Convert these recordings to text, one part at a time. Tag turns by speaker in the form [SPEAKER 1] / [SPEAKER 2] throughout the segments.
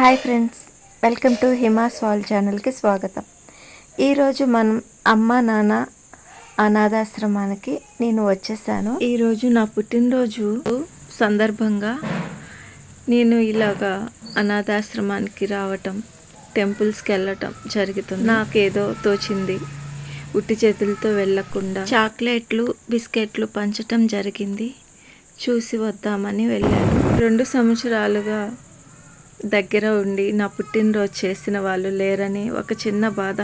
[SPEAKER 1] Hi friends welcome to Himas wall ఛానల్కి స్వాగతం. ఈరోజు మనం అమ్మ నాన్న అనాథాశ్రమానికి నేను వచ్చేసాను. ఈరోజు నా పుట్టినరోజు సందర్భంగా నేను ఇలాగా అనాథాశ్రమానికి రావటం టెంపుల్స్కి వెళ్ళటం జరుగుతుంది. నాకేదో తోచింది ఉట్టి చేతులతో వెళ్ళకుండా చాక్లెట్లు బిస్కెట్లు పంచటం జరిగింది. చూసి వద్దామని వెళ్ళాను. రెండు సంవత్సరాలుగా దగ్గర ఉండి నా పుట్టినరోజు చేసిన వాళ్ళు లేరని ఒక చిన్న బాధ.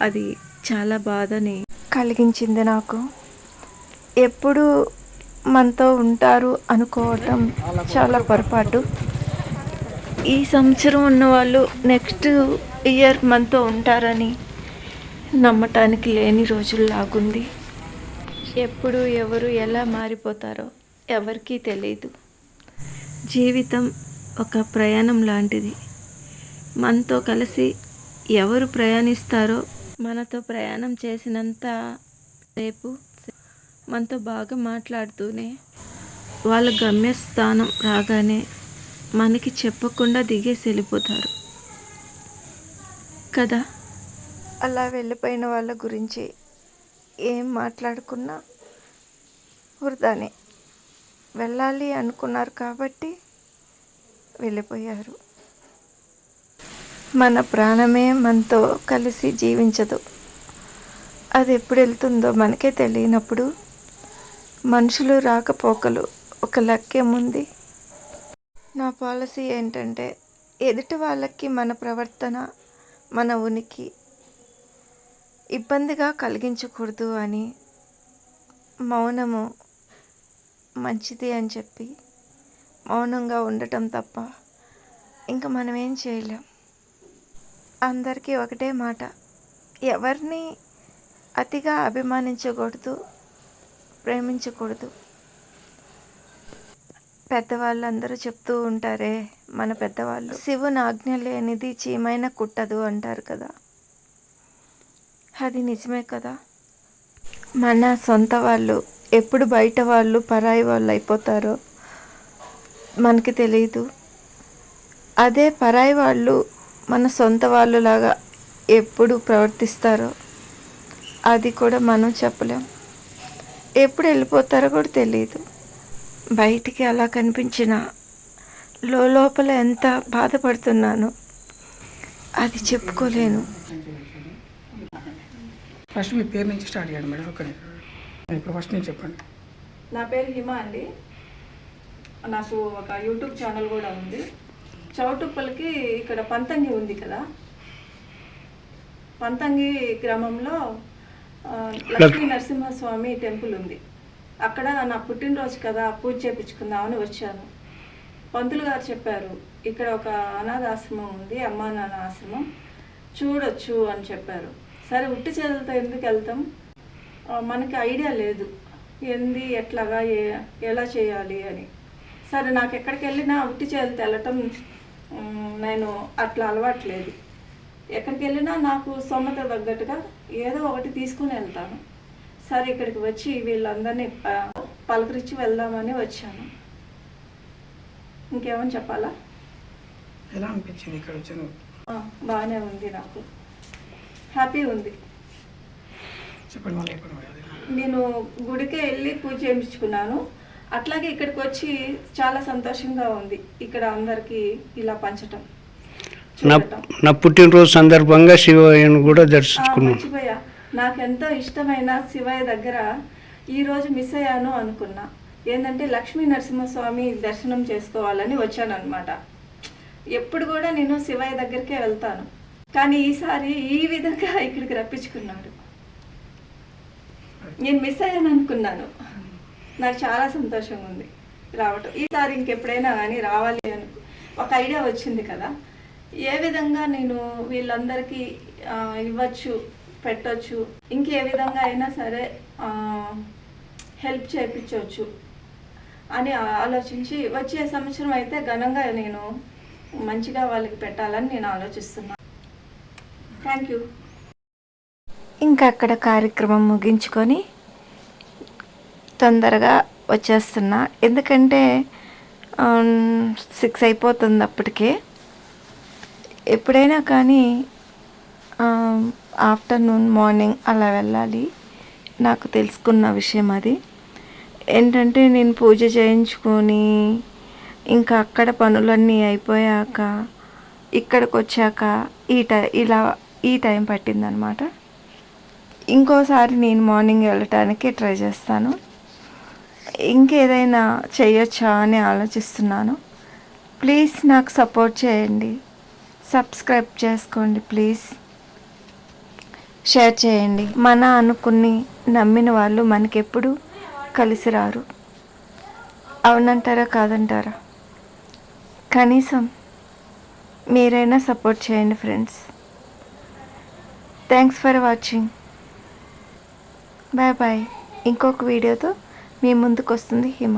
[SPEAKER 1] అది చాలా బాధని కలిగించింది నాకు. ఎప్పుడు మనతో ఉంటారు అనుకోవటం చాలా పొరపాటు. ఈ సంవత్సరం ఉన్న వాళ్ళు నెక్స్ట్ ఇయర్ మనతో ఉంటారని నమ్మటానికి లేని రోజుల్లాగుంది. ఎప్పుడు ఎవరు ఎలా మారిపోతారో ఎవరికీ తెలియదు జీవితం ఒక ప్రయాణం లాంటిది. మనతో కలిసి ఎవరు ప్రయాణిస్తారో మనతో ప్రయాణం చేసినంత రేపు మనతో బాగా మాట్లాడుతూనే వాళ్ళ గమ్యస్థానం రాగానే మనకి చెప్పకుండా దిగేసి వెళ్ళిపోతారు. కదా? అలా వెళ్ళిపోయిన వాళ్ళ గురించి ఏం మాట్లాడుకున్నా వృధానే. వెళ్ళాలి అనుకున్నారు కాబట్టి వెళ్ళిపోయారు. మన ప్రాణమే మనతో కలిసి జీవించదు. అది ఎప్పుడు వెళ్తుందో మనకే తెలియనప్పుడు మనుషులు రాకపోకలు ఒక లక్కేముంది నా పాలసీ ఏంటంటే ఎదుటి వాళ్ళకి మన ప్రవర్తన మన ఉనికి ఇబ్బందిగా కలిగించకూడదు అని మౌనము మంచిది అని చెప్పి మౌనంగా ఉండటం తప్ప ఇంకా మనం ఏం చేయలేం. అందరికీ ఒకటే మాట. ఎవరిని అతిగా అభిమానించకూడదు ప్రేమించకూడదు. పెద్దవాళ్ళు అందరూ చెప్తూ ఉంటారే మన పెద్దవాళ్ళు. శివుని ఆజ్ఞ లేనిది చీమైన కుట్టదు అంటారు కదా. అది నిజమే కదా. మన సొంత వాళ్ళు ఎప్పుడు బయట వాళ్ళు పరాయి వాళ్ళు అయిపోతారో మనకి తెలియదు అదే పరాయి వాళ్ళు మన సొంత వాళ్ళలాగా ఎప్పుడు ప్రవర్తిస్తారో అది కూడా మనం చెప్పలేం. ఎప్పుడు వెళ్ళిపోతారో కూడా తెలియదు బయటికి అలా కనిపించిన లోపల ఎంత బాధపడుతున్నానో అది చెప్పుకోలేను.
[SPEAKER 2] ఫస్ట్ మీ పేరు నుంచి స్టార్ట్ చేయండి మేడం ఓకే ఇప్పుడు ఫస్ట్ నుంచి చెప్పండి.
[SPEAKER 3] నా పేరు హిమ అండి. నాకు ఒక యూట్యూబ్ ఛానల్ కూడా ఉంది. చౌటుప్పలకి ఇక్కడ పంతంగి ఉంది కదా. పంతంగి గ్రామంలో లక్ష్మీ నరసింహస్వామి టెంపుల్ ఉంది. అక్కడ నా పుట్టినరోజు కదా పూజ చేయించుకుందామని వచ్చాను. పంతులు గారు చెప్పారు ఇక్కడ ఒక అనాథాశ్రమం ఉంది అమ్మా నాన్న ఆశ్రమం చూడొచ్చు అని చెప్పారు. సరే ఉట్టి చేతులతో ఎందుకు వెళ్తాం? మనకి ఐడియా లేదు. ఏంది ఎట్లాగా ఎలా చేయాలి అని. సరే నాకు ఎక్కడికి వెళ్ళినా ఉట్టి చేతులతో వెళ్ళటం ఉమ్, నేను అట్లా అలవాట్లేదు. ఎక్కడికి వెళ్ళినా నాకు సొమ్మత తగ్గట్టుగా ఏదో ఒకటి తీసుకుని వెళ్తాను. సరే ఇక్కడికి వచ్చి వీళ్ళందరినీ పలకరించి వెళ్దామని వచ్చాను. ఇంకేమని చెప్పాలా?
[SPEAKER 2] ఎలా అనిపించింది ఇక్కడ వచ్చాను?
[SPEAKER 3] బాగానే ఉంది నాకు. హ్యాపీ ఉంది. నేను గుడికే వెళ్ళి పూజ చేయించుకున్నాను. అట్లాగే ఇక్కడికి వచ్చి చాలా సంతోషంగా ఉంది ఇక్కడ అందరికీ ఇలా పంచటం
[SPEAKER 4] నా పుట్టినరోజు సందర్భంగా శివయ్యను కూడా దర్శించుకున్నాను
[SPEAKER 3] మర్చిపోయా నాకెంతో ఇష్టమైన శివయ్య దగ్గర ఈ రోజు మిస్ అయ్యాను అనుకున్నా. ఏంటంటే లక్ష్మీ నరసింహస్వామి దర్శనం చేసుకోవాలని వచ్చాను అనమాట ఎప్పుడు కూడా నేను శివయ్య దగ్గరికే వెళ్తాను. కానీ ఈసారి ఈ విధంగా ఇక్కడికి రప్పించుకున్నాడు. నేను మిస్ అయ్యాను అనుకున్నాను. నాకు చాలా సంతోషంగా ఉంది రావటం. ఈసారి ఇంకెప్పుడైనా కానీ రావాలి అని ఒక ఐడియా వచ్చింది కదా. ఏ విధంగా నేను వీళ్ళందరికీ ఇవ్వచ్చు పెట్టచ్చు ఇంకే విధంగా అయినా సరే హెల్ప్ చేయించవచ్చు అని ఆలోచించి వచ్చే సంవత్సరం అయితే ఘనంగా నేను మంచిగా వాళ్ళకి పెట్టాలని నేను ఆలోచిస్తున్నాను థ్యాంక్ యూ.
[SPEAKER 1] ఇంకా అక్కడ కార్యక్రమం ముగించుకొని తొందరగా వచ్చేస్తున్నా. ఎందుకంటే సిక్స్ అయిపోతుంది అప్పటికే. ఎప్పుడైనా కానీ ఆఫ్టర్నూన్ మార్నింగ్ అలా వెళ్ళాలి. నాకు తెలుసుకున్న విషయం అది. ఏంటంటే నేను పూజ చేయించుకొని ఇంకా అక్కడ పనులన్నీ అయిపోయాక ఇక్కడికి వచ్చాక ఈ టై ఇలా ఈ టైం పట్టిందనమాట. ఇంకోసారి నేను మార్నింగ్ వెళ్ళటానికి ట్రై చేస్తాను. ఇంకేదైనా చేయొచ్చా అని ఆలోచిస్తున్నాను. ప్లీజ్ నాకు సపోర్ట్ చేయండి. సబ్స్క్రైబ్ చేసుకోండి ప్లీజ్. షేర్ చేయండి. మన అనుకుని నమ్మిన వాళ్ళు మనకెప్పుడు కలిసి రారు. అవునంటారా కాదంటారా? కనీసం మీరైనా సపోర్ట్ చేయండి friends. Thanks for watching. Bye bye. ఇంకొక వీడియోతో మీ ముందుకు వస్తుంది హిమ.